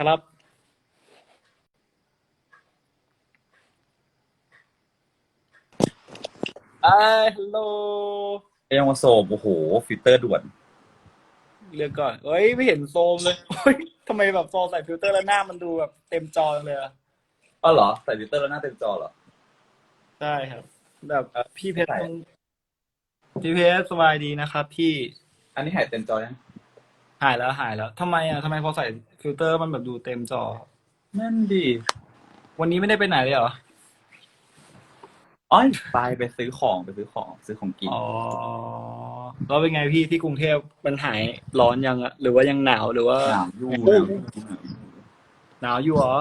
ครับ ไอ้ฮัลโหลยังมาโซมโอ้โห ฟิลเตอร์ด่วนเรียกก่อนเฮ้ย ไม่เห็นโซมเลยเฮ้ยทำไมแบบโซมใส่ฟิลเตอร์แล้วหน้ามันดูแบบเต็มจอจังเลยอะอ๋อเหรอ ใส่ฟิลเตอร์แล้วหน้าเต็มจอเหรอ ใช่ครับ แบบพี่เพชรใช่ต้องพี่เพชรสบายดีนะครับพี่ อันนี้หายเต็มจอยัง หายแล้วหายแล้วทำไมอะทำไมพอใส่ฟิลเตอร์มันแบบดูเต็มจอ นั่นดีวันนี้ไม่ได้ไปไหนเลยเหรออ๋อไปไปซื้อของไปซื้อของซื้อของกิน อ๋อ แล้วเป็นไงพี่ที่กรุงเทพมันหายร้อนยังอะหรือว่ายังหนาวหรือว่า หนาวอยู่โอ้หนาวอยู่หนาวอยู่เหรอ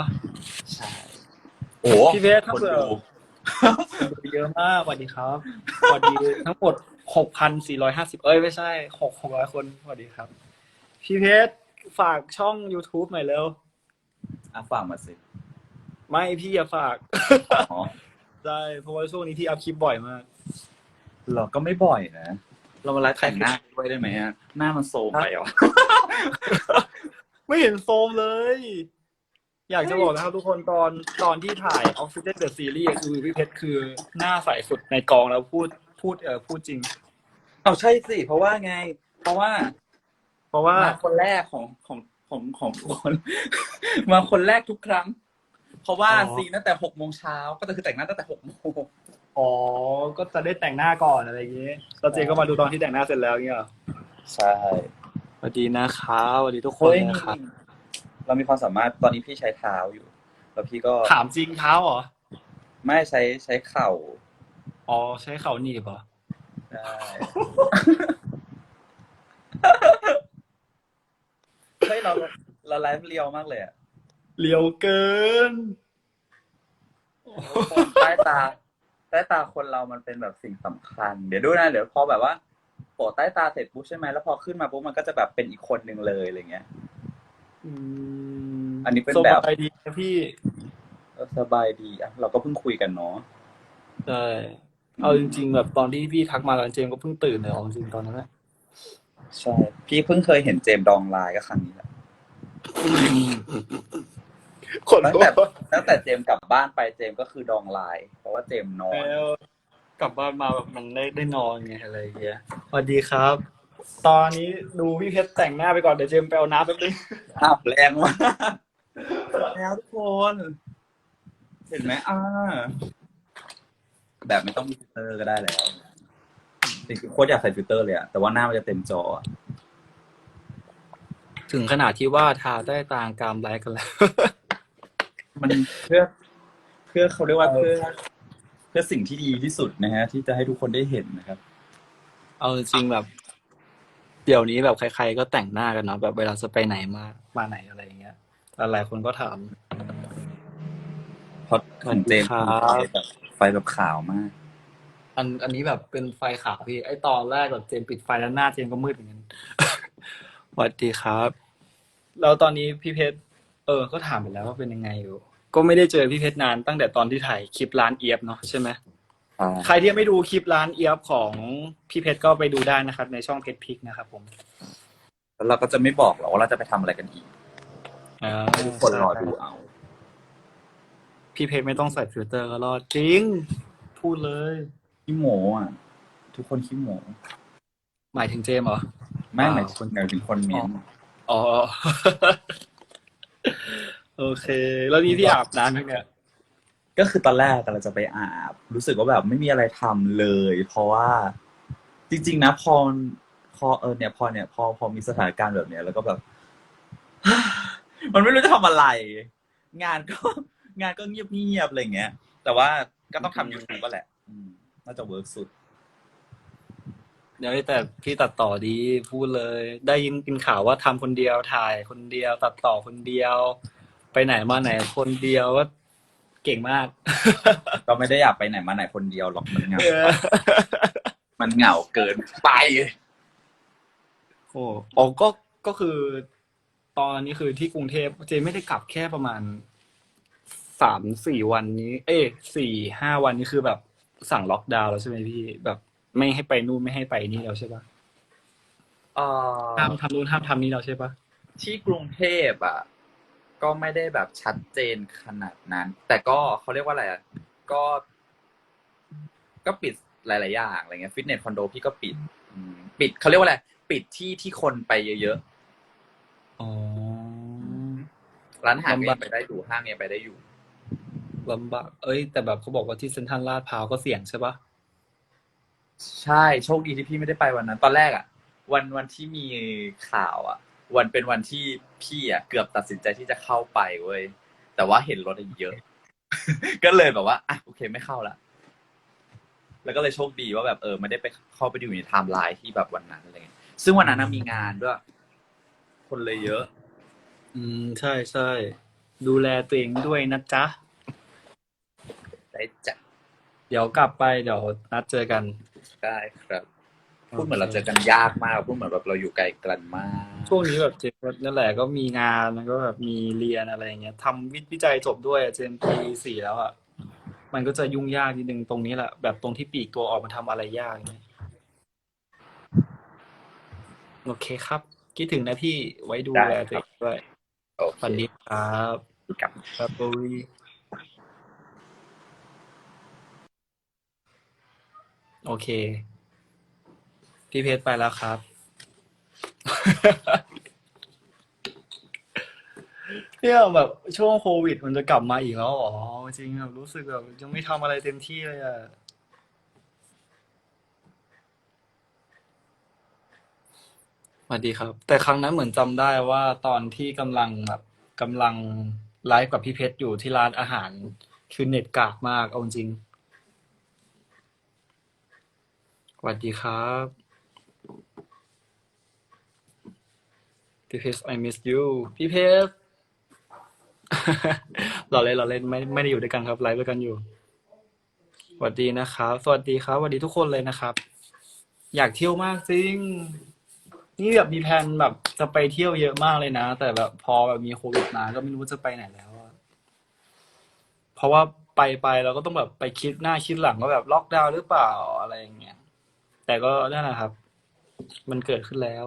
ใช่ โอ้พี่เพชรถ้าคนเผื่อ ดูเยอะมากสวัสดีครับสวัสดีทั้งหมดหกพันสี่ร้อยห้าสิบเอ้ยไม่ใช่หกหกร้อยคนสวัสดีครับ พี่เพชรฝากช่อง YouTube หน่อยเร็ว อะฝากมาสิไม่พี่อย่าฝาก อ๋อได้เพราะว่าช่วงนี้ที่อัพคลิปบ่อยมากเราก็ไม่บ่อยนะ เรามาไลฟ์แต่งหน้าด้วยได้ไหมฮะ หน้ามันโซมไปเหรอ ไม่เห็นโฟมเลย อยากจะบอกนะครับทุกคนตอนตอนที่ถ่าย Oxygen the Series คือพี่เพชรคือหน้าใสสุดในกองแล้วพูดพูดเออพูดจริง เอาใช่สิ เพราะว่าไง เพราะว่า เพราะว่ามาคนแรกของของของของทุกคน มาคนแรกทุกครั้ง เพราะว่าอ๋อ ซีนตั้งแต่หกโมงเช้าก็คือแต่งหน้าตั้งแต่หกโมงอ๋อ ก็จะได้แต่งหน้าก่อนอะไรอย่างเงี้ยแล้วเจก็มาดูตอนที่แต่งหน้าเสร็จแล้วเงี้ยเหรอใช่สวัสดีนะครับสวัสดีทุกคนเฮ้ยนะครับเรามีความสามารถตอนนี้พี่ใช้เท้าอยู่ แล้วพี่ก็ถามจริงเท้าเหรอ ไม่ใช้ใช้เข่าอ๋อ ใช้เข่าหนีบเหรอ ได้ เฮ้ยเราเราไลฟ์เรียวมากเลยอะเลียวเกินคนใต้ตาใต้ตาคนเรามันเป็นแบบสิ่งสำคัญ เดี๋ยวดูนะเดี๋ยวพอแบบว่าโปะใต้ตาเสร็จปุ๊บใช่ไหมแล้วพอขึ้นมาปุ๊บมันก็จะแบบเป็นอีกคนหนึ่งเลยอะไรเงี้ย อืมอันนี้เป็นแบบสบายดีนะพี่ เออสบายดีอะเราก็เพิ่งคุยกันเนาะ ใช่ เอาจริง ๆ แบบตอนที่พี่ทักมาตอนเจมส์ก็เพิ่งตื่นเลยเอาจริงๆตอนนั้นแหละใช่ พี่เพิ่งเคยเห็นเจมส์ดองไลน์ก็ครั้งนี้แหละ ขนตั้งลุกแต่ตั้งแต่เจมส์กลับบ้านไปเจมส์ก็คือดองไลน์เพราะว่าเจมส์นอนแล้วกลับบ้านมาแบบมันได้ได้นอนไงอะไรอย่างเงี้ยสวัสดีครับ ตอนนี้ดูพี่เพชรแต่งหน้าไปก่อนเดี๋ยวเจมส์ไปเอาน้ำแป๊บนึงอ้าวแรงมากแล้วทุกคนเห็นไหมอ่าแบบไม่ต้องมีฟิลเตอร์ก็ได้แล้วจริงๆโคตรอยากใส่ฟิลเตอร์เลยอะแต่ว่าหน้ามันจะเต็มจออะ ถึงขนาดที่ว่าทาใต้ตางกามไลค์กันแล้ว มันเพื่อเพื่อเขาเรียกว่าเพื่อ เพื่อสิ่งที่ดีที่สุดนะฮะ ที่จะให้ทุกคนได้เห็นนะครับ เอาจริงๆแบบ เดี๋ยวนี้แบบใคร ๆ ก็แต่งหน้ากันเนาะแบบเวลาจะไปไหนมามาไหนอะไรอย่างเงี้ยหลายๆคนก็ถามเพราะของเจมส์ครับ แบบไฟแบบขาวมาก อันอันนี้แบบเป็นไฟขาวพี่ไอตอนแรกแบบเจมส์ปิดไฟแล้วหน้าเจมส์ก็มืดเหมือนกันส วัสดีครับ แล้วตอนนี้พี่เพชรเออ ก็ถามไปแล้วว่าเป็นยังไงอยู่ ก็ไม่ได้เจอพี่เพชรนานตั้งแต่ตอนที่ถ่ายคลิปร้านเอียบเนาะใช่ไหมใครที่ยังไม่ดูคลิปร้านเอียบของพี่เพชรก็ไปดูได้นะครับ ในช่องเพชรพิกนะครับ ผมแล้วเราก็จะไม่บอกหรอกว่าเราจะไปทำอะไรกันอีกอ่าให้ทุกคนรอดูเอา พี่เพชรไม่ต้องใส่ฟิลเตอร์ก็รอดจริง พูดเลย ขี้โมอะ ทุกคนขี้โมหมายถึงเจมส์เหรอ ไม่อ่าหมายถึงหมายถึงคนเมียนอ๋อ โอเค แล้วนี่พี่อาบน้ำยังเนี่ย ก็คือตอนแรกเราจะไปอาบ รู้สึกว่าแบบไม่มีอะไรทำเลย เพราะว่า จริง ๆ นะพอพอเออเนี่ยพอเนี่ย พอพอมีสถานการณ์แบบเนี้ย แล้วก็แบบ มันไม่รู้จะทำอะไร งานก็ งานก็เงียบๆอะไรอย่างเงี้ย แต่ว่าก็ต้องทำยูทูบก็แหละอืมน่าจะเวิร์กสุด เดี๋ยวแต่พี่ตัดต่อดีพูดเลย ได้ยินกินข่าวว่าทำคนเดียวถ่ายคนเดียวตัดต่อคนเดียว ไปไหนมาไหนคนเดียวก็เก่งมาก ก็ไม่ได้อยากไปไหนมาไหนคนเดียวหรอกมันเหงามันเหงาเกินไปโอ้อ๋อก็ก็คือ ตอนนี้คือที่กรุงเทพเจไม่ได้กลับแค่ประมาณสามสี่วันนี้ เอ้ยสี่ห้าวันนี้คือแบบสั่งล็อกดาวน์แล้วใช่ไหมพี่แบบ ไม่ให้ไปนู่นไม่ให้ไปนี่แล้วใช่ปะเอ่อห้ามทำนู่นห้ามทำนี่แล้วใช่ปะที่กรุงเทพอะ ก็ไม่ได้แบบชัดเจนขนาดนั้น แต่ก็เขาเรียกว่าอะไรอะก็ ก็ปิดหลาย ๆ อย่างอะไรเงี้ยฟิตเนสคอนโดพี่ก็ปิดอืมปิดเขาเรียกว่าอะไรปิดที่ที่คนไปเยอะอ๋อ ๆร้านอาหารก็ลำบากยังไปได้อยู่ห้างยังไปได้อยู่ ลำบาก เอ้ย แต่แบบเขาบอกว่าที่เซ็นทรัลลาดพร้าวก็เสี่ยงใช่ปะ ใช่โชคดีที่พี่ไม่ได้ไปวันนั้น ตอนแรกอะ วันวันที่มีข่าวอะ วันเป็นวันที่พี่อะเกือบตัดสินใจที่จะเข้าไปเว้ยแต่ว่าเห็นรถเยอะ ก็เลยแบบว่าอะโอเคไม่เข้าละแล้วก็เลยโชคดีว่าแบบเออไม่ได้ไปเข้าไปอยู่ในไทม์ไลน์ที่แบบวันนั้นอะไรเงี้ยซึ่งวันนั้นนะมีงานด้วย คนเลยเยอะ อืมใช่ใช่ดูแลตัวเองด้วยนะจ๊ะ ได้จ้ะเดี๋ยวกลับไปเดี๋ยวนัดเจอกัน ได้ครับ พูดเหมือนเราเจอกันยากมาก พูดเหมือนแบบเราอยู่ไกลกันมาก ช่วงนี้แบบเจมส์นั่นแหละก็มีงานแล้วก็แบบมีเรียนอะไรอย่างเงี้ยทำวิจัยจบด้วยอะเจมส์ปีสี่แล้วอะมันก็จะยุ่งยากนิดนึงตรงนี้แหละแบบตรงที่ปลีกตัวออกมาทำอะไรยากเนี่ยโอเคครับ คิดถึงนะพี่ไว้ดูแลตัวเองด้วยโอเคสวัสดีครับกลับครับโบรี โอเค พี่เพชรไปแล้วครับ เนี่ยแบบช่วงโควิดมันจะกลับมาอีกแล้วเหรอจริงแบบรู้สึกแบบยังไม่ทำอะไรเต็มที่เลยอะสวัสดีครับ แต่ครั้งนั้นเหมือนจำได้ว่าตอนที่กำลังแบบกำลังไลฟ์กับพี่เพชรอยู่ที่ร้านอาหารคือเน็ตกากมากเอาจริง สวัสดีครับพี่เพชร I miss you พี่เพชรเราเล่นเราเล่นไม่ไม่ได้อยู่ด้วยกันครับไลฟ์ด้วยกันอยู่สวัสดีนะครับ สวัสดีครับสวัสดีทุกคนเลยนะครับ อยากเที่ยวมากจริง นี่แบบมีแผนแบบจะไปเที่ยวเยอะมากเลยนะ แต่แบบพอแบบมีโควิดมาก็ไม่รู้ว่าจะไปไหนแล้ว เพราะว่าไปไปเราก็ต้องแบบไปคิดหน้าคิดหลังว่าแบบล็อกดาวน์หรือเปล่าอะไรอย่างเงี้ย แต่ก็นั่นแหละครับ มันเกิดขึ้นแล้ว